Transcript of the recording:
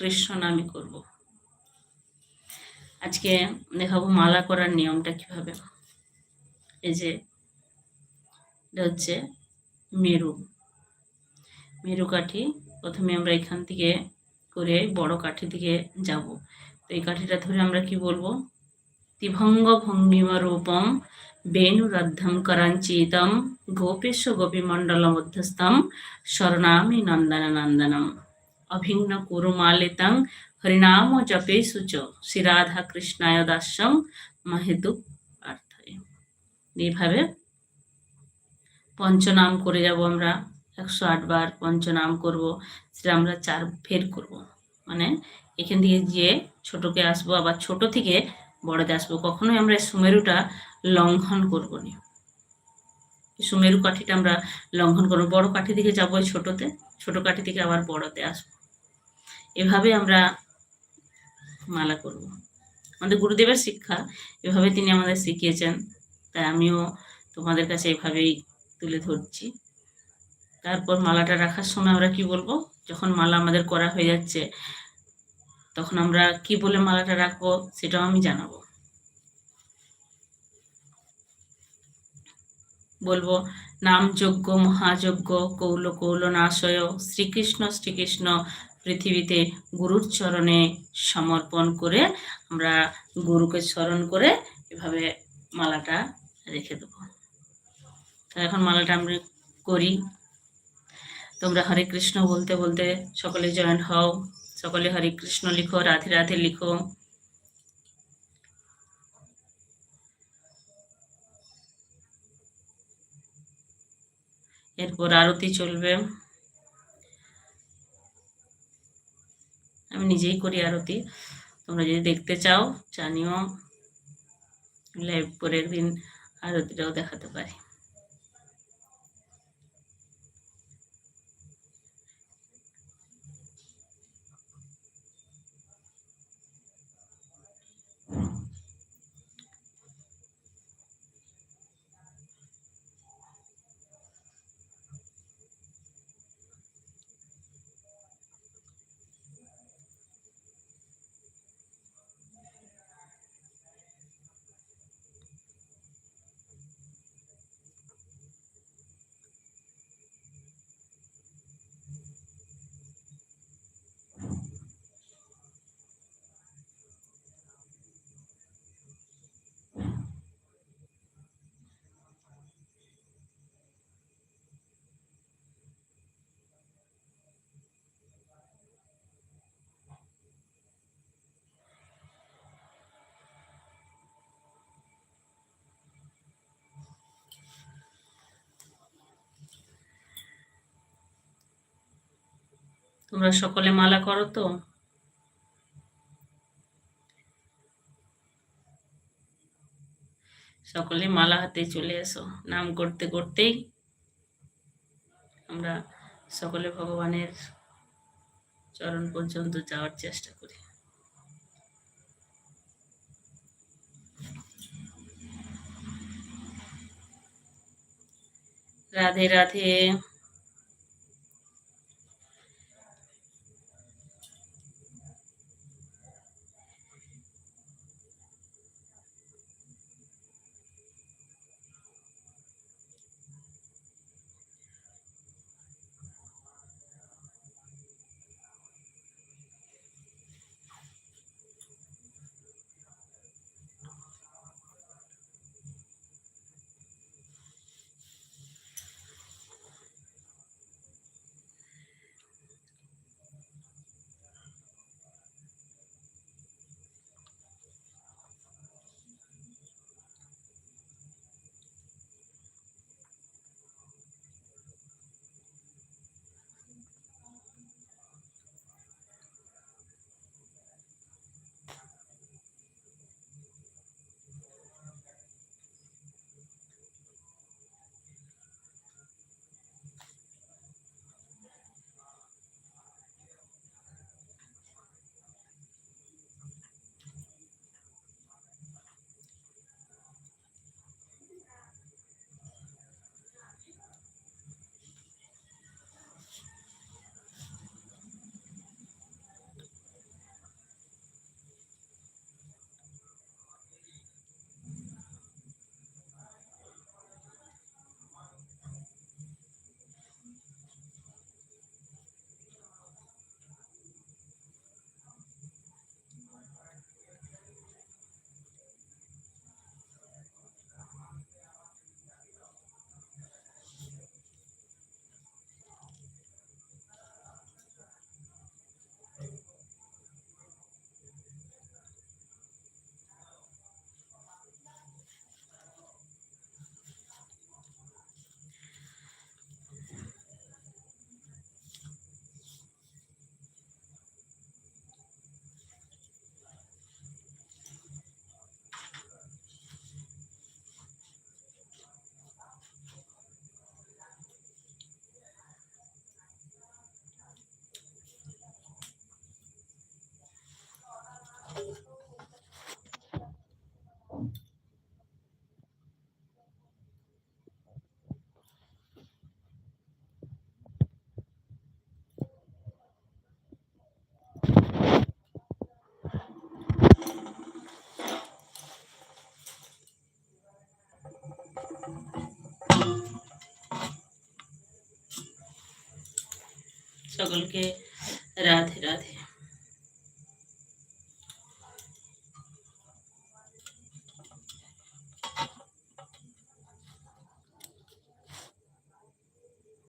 কৃষ্ণ নামই করব। আজকে দেখাবো মালা করার নিয়মটা কীভাবে। এই যে, এটা হচ্ছে মেরু। মেরু কাঠি প্রথমে আমরা এখান থেকে করে বড় কাঠি দিকে যাব। তো এই কাঠিটা ধরে আমরা কি বলব? তিভঙ্গ ভঙ্গিমা রূপম বেণুরদ্ধম করাঞ্চিতম গোপেশ গোপীমণ্ডল মধ্যস্থম স্বর্ণামি নন্দন নন্দনম অভিন্ন কুরুমালিতং হরিনাম জপেষু চ শ্রীরাধা কৃষ্ণায় দাস্যম মহেতু এইভাবে পঞ্চনাম করে যাব আমরা। একশো আট বার পঞ্চনাম করব। সেটা আমরা চার ফের করব। মানে এখান থেকে গিয়ে ছোটকে আসব, আবার ছোট থেকে বড়তে আসব। কখনোই আমরা সুমেরুটা লঙ্ঘন করব না। সুমেরু কাঠিটা আমরা লঙ্ঘন করব। বড় কাঠি থেকে যাব ছোটতে। ছোট কাঠি থেকে আবার বড়তে আসব। এভাবে আমরা মালা করব। আমাদের গুরুদেবের শিক্ষা, এভাবে তিনি আমাদের শিখিয়েছেন। তাই আমিও তোমাদের কাছে এভাবেই তুলে ধরছি। তারপর মালাটা রাখার সময় আমরা কি বলব? যখন মালা আমাদের করা হয়ে যাচ্ছে, তখন আমরা কি বলে মালাটা রাখব সেটাও আমি জানাব। বলব, নাম যজ্ঞ, মহাযজ্ঞ, কৌল কৌল নাশয় শ্রীকৃষ্ণ শ্রীকৃষ্ণ পৃথিবীতে গুরুর চরণে সমর্পণ করে আমরা গুরুকে স্মরণ করে এভাবে মালাটা রেখে দেবো। তো এখন মালাটা আমরা করি। তোমরা হরে কৃষ্ণ বলতে বলতে সকলে জয়েন্ট হও। সকলে হরে কৃষ্ণ লিখো, রাধে রাধে লিখো। এরপর আরতি চলবে আমি নিজেই করি আরতি। তোমরা যদি দেখতে চাও জানিও। লাইভ পরের দিন আরতিটাও দেখাতে পারি। তোমরা সকলে মালা করো তো। সকলে মালা হাতে চলে এসো, নাম করতে করতেই আমরা সকলে ভগবানের চরণ পর্যন্ত যাওয়ার চেষ্টা করি। রাধে রাধে। সকলকে রাধে রাধে